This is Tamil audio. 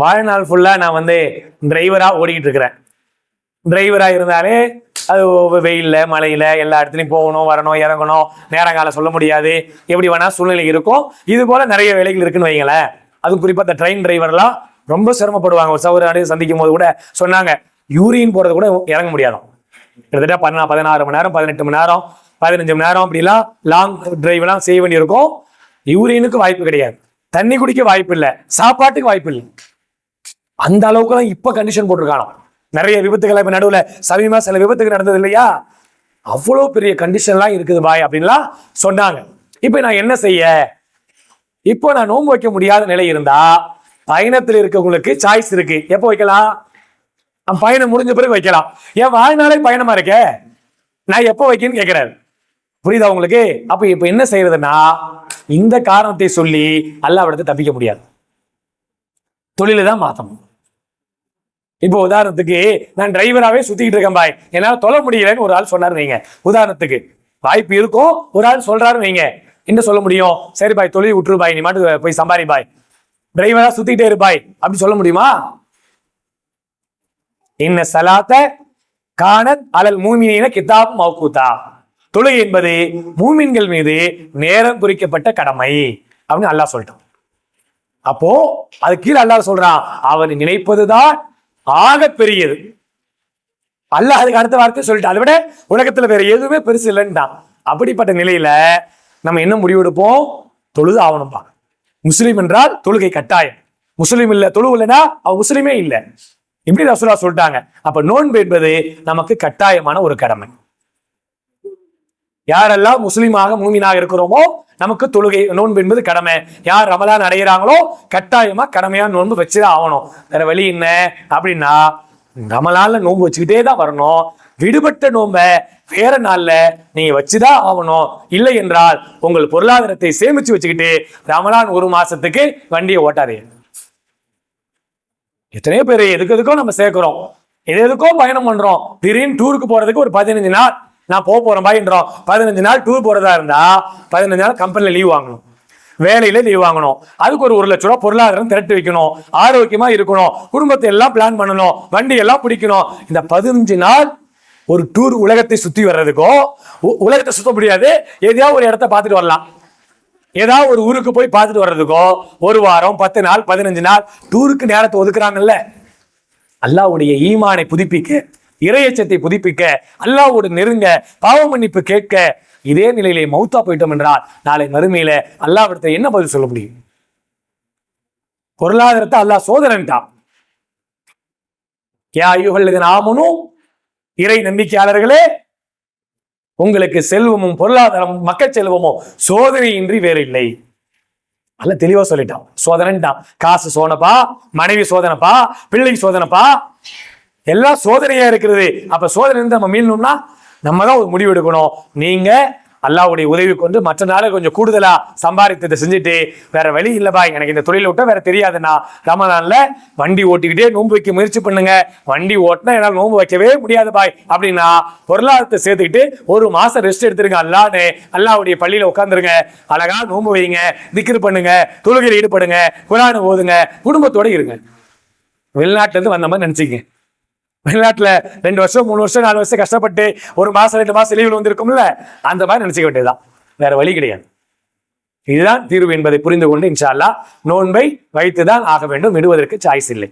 வாழ்நாள் ஃபுல்லாக நான் வந்து டிரைவராக ஓடிக்கிட்டு இருக்கிறேன் டிரைவராக இருந்தாலே அது வெயிலில் மழையில் எல்லா இடத்துலையும் போகணும் வரணும் இறங்கணும். நேரங்காலம் சொல்ல முடியாது. எப்படி வேணால் சூழ்நிலை இருக்கும். இது போல் நிறைய வேலைகள் இருக்குன்னு வைங்களேன். அதுவும் குறிப்பாக இந்த ட்ரெயின் டிரைவர்லாம் ரொம்ப சிரமப்படுவாங்க. ஒரு சௌர நாடு சந்திக்கும் போது கூட சொன்னாங்க யூரின் போகிறது கூட இறங்க முடியாதாம் கிட்டத்தட்ட பதினா பதினாறு மணி நேரம் பதினெட்டு மணி நேரம் பதினஞ்சு மணி நேரம் அப்படிலாம் லாங் டிரைவ்லாம் செய்ய வேண்டியிருக்கும். யூரினுக்கு வாய்ப்பு கிடையாது. தண்ணி குடிக்க வாய்ப்பு இல்லை. சாப்பாட்டுக்கு வாய்ப்பு இல்லை. அந்த அளவுக்கு தான் இப்போ கண்டிஷன் போட்டிருக்கானோ நிறைய விபத்துகள் இப்போ நடுவில் சமீபமாக சில விபத்துகள் நடந்தது இல்லையா? அவ்வளோ பெரிய கண்டிஷன்லாம் இருக்குது பாய் அப்படின்லாம் சொன்னாங்க. இப்போ நான் என்ன செய்ய? இப்போ நான் நோன்பு வைக்க முடியாத நிலை இருந்தா பயணத்தில் இருக்கவங்களுக்கு சாய்ஸ் இருக்கு. எப்போ வைக்கலாம்? அவன் பயணம் முடிஞ்ச பிறகு வைக்கலாம். என் வாழ்நாளே பயணமா இருக்கே? நான் எப்போ வைக்கன்னு கேட்கிறாரு புரியுதா உங்களுக்கு? அப்ப இப்ப என்ன செய்யறதுன்னா இந்த காரணத்தை சொல்லி அல்லாவிடத்தை தப்பிக்க முடியாது. தொழிலை தான் மாத்தணும். இப்போ உதாரணத்துக்கு நான் டிரைவராகவே சுத்திக்கிட்டு இருக்கேன் பாய். என்னால் தொலை முடியலன்னு ஒரு ஆள் சொன்னார் வைங்க. உதாரணத்துக்கு வாய்ப்பு இருக்கும் ஒரு ஆள் சொல்றாரு வைங்க. என்ன சொல்ல முடியும்? சரி பாய் தொழில் விட்டுரு பாய் நீ மாட்டு போய் சம்பாரி பாய். டிரைவரா சுத்திக்கிட்டே இருப்பாய் அப்படி சொல்ல முடியுமா? இன்ன சலாத்த காணத் அலல் மூமினின கிதாப் மௌகூதா தொழுகை என்பது மூமின்கள் மீது நேரம் குறிக்கப்பட்ட கடமை அப்படின்னு அல்லாஹ் சொல்லிட்டான். அப்போ அது கீழே அல்லாஹ் சொல்றான் அவன் நினைப்பதுதான் ஆக பெரியது. அல்லாஹ் அதுக்கு அடுத்த வார்த்தை சொல்லிட்டு அதை விட உலகத்துல வேற எதுவுமே பெருசு இல்லைன்னா அப்படிப்பட்ட நிலையில நம்ம என்ன முடிவெடுப்போம் தொழுது ஆகணும்பா. முஸ்லீம் என்றால் தொழுகை கட்டாயம். முஸ்லீம் இல்ல தொழு இல்லைன்னா அவ முஸ்லீமே இல்லை. இப்படி ரசூலா சொல்லிட்டாங்க. அப்ப நோன்பு என்பது நமக்கு கட்டாயமான ஒரு கடமை. யாரெல்லாம் முஸ்லீமாக மூமினாக இருக்கிறோமோ நமக்கு தொழுகை நோன்பு என்பது கடமை. யார் ரமலான் அடைகிறாங்களோ கட்டாயமா கடமையா நோன்பு வச்சுதான் ஆகணும். வேற வழி என்ன? அப்படின்னா ரமலான்ல நோன்பு வச்சுக்கிட்டே தான் வரணும். விடுபட்ட நோம்ப வேற நாள்ல நீங்க வச்சுதான் ஆகணும். இல்லை என்றால் உங்கள் பொருளாதாரத்தை சேமிச்சு வச்சுக்கிட்டு ரமலான் ஒரு மாசத்துக்கு வண்டியை ஓட்டாதே எத்தனையோ பேர் எதுக்கு எதுக்கோ நம்ம சேர்க்கிறோம். எது எதுக்கோ பயணம் பண்றோம். திடீர்னு டூருக்கு போறதுக்கு ஒரு பதினஞ்சு நாள். நான் போக போகிறேன் பாயின்றோம் பதினஞ்சு நாள் டூர் போகிறதா இருந்தால் பதினஞ்சு நாள் கம்பெனியில் லீவ் வாங்கணும். வேலையில லீவ் வாங்கணும். அதுக்கு ஒரு ஒரு லட்ச ரூபா பொருளாதாரம் திரட்டி வைக்கணும். ஆரோக்கியமா இருக்கணும். குடும்பத்தை எல்லாம் பிளான் பண்ணணும். வண்டி எல்லாம் பிடிக்கணும். இந்த பதினஞ்சு நாள் ஒரு டூர் உலகத்தை சுத்தி வர்றதுக்கோ உ- உலகத்தை சுத்த முடியாது. எதையாவது ஒரு இடத்த பார்த்துட்டு வரலாம். ஏதாவது ஒரு ஊருக்கு போய் பார்த்துட்டு வர்றதுக்கோ ஒரு வாரம் பத்து நாள் பதினஞ்சு நாள் டூருக்கு நேரத்தை ஒதுக்குறாங்கல்ல. அல்லாவுடைய ஈமானை புதுப்பிக்க இறையச்சத்தை புதுப்பிக்க அல்லாவோடு நெருங்க பாவ மன்னிப்பு கேட்க இதே நிலையிலே மௌத்தா போயிட்டோம் என்றால் நாளை மறுமையில அல்லாவிடத்தை என்ன பதில் சொல்ல முடியும்? பொருளாதாரத்தை அல்லாஹ் சோதனைட்டான் யா ஐயுகள் ஆமனும் இறை நம்பிக்கையாளர்களே உங்களுக்கு செல்வமும் பொருளாதாரமும் மக்கள் செல்வமும் சோதனையின்றி வேற இல்லை. நல்ல தெளிவா சொல்லிட்டான். சோதனைட்டான் காசு சோதனைப்பா மனைவி சோதனைப்பா பிள்ளை சோதனைப்பா எல்லாம் சோதனையா இருக்கிறது. அப்ப சோதனை இருந்து நம்ம மீளணும்னா நம்ம தான் ஒரு முடிவு எடுக்கணும். நீங்க அல்லாவுடைய உதவி கொண்டு மற்ற நாளை கொஞ்சம் கூடுதலா சம்பாதித்ததை செஞ்சுட்டு வேற வழி இல்லைப்பா எனக்கு இந்த தொழிலை விட்டா வேற தெரியாதுண்ணா. ரமதான்ல வண்டி ஓட்டிக்கிட்டே நோன்பு வைக்க முயற்சி பண்ணுங்க. வண்டி ஓட்டினா என்னால் நோன்பு வைக்கவே முடியாது பாய் அப்படின்னா பொருளாதாரத்தை சேர்த்துக்கிட்டு ஒரு மாசம் ரெஸ்ட் எடுத்துருங்க அல்லான்னு அல்லாவுடைய பள்ளியில உட்காந்துருங்க அழகா நோன்பு வைங்க திக்கிரு பண்ணுங்க தொழுகையில் ஈடுபடுங்க குரானு ஓதுங்க குடும்பத்தோட இருங்க. வெளிநாட்டுல இருந்து வந்த மாதிரி நினைச்சிக்கங்க. வெளிநாட்டுல ரெண்டு வருஷம் மூணு வருஷம் நாலு வருஷம் கஷ்டப்பட்டு ஒரு மாசம் ரெண்டு மாசம் லீவில் வந்திருக்கும்ல அந்த மாதிரி நினச்சிக்க வேண்டியதுதான் வேற வழி கிடையாது. இதுதான் தீர்வு என்பதை புரிந்து கொண்டு இன்ஷால்லா நோன்பை வைத்துதான் ஆக வேண்டும் விடுவதற்கு சாய்ஸ் இல்லை.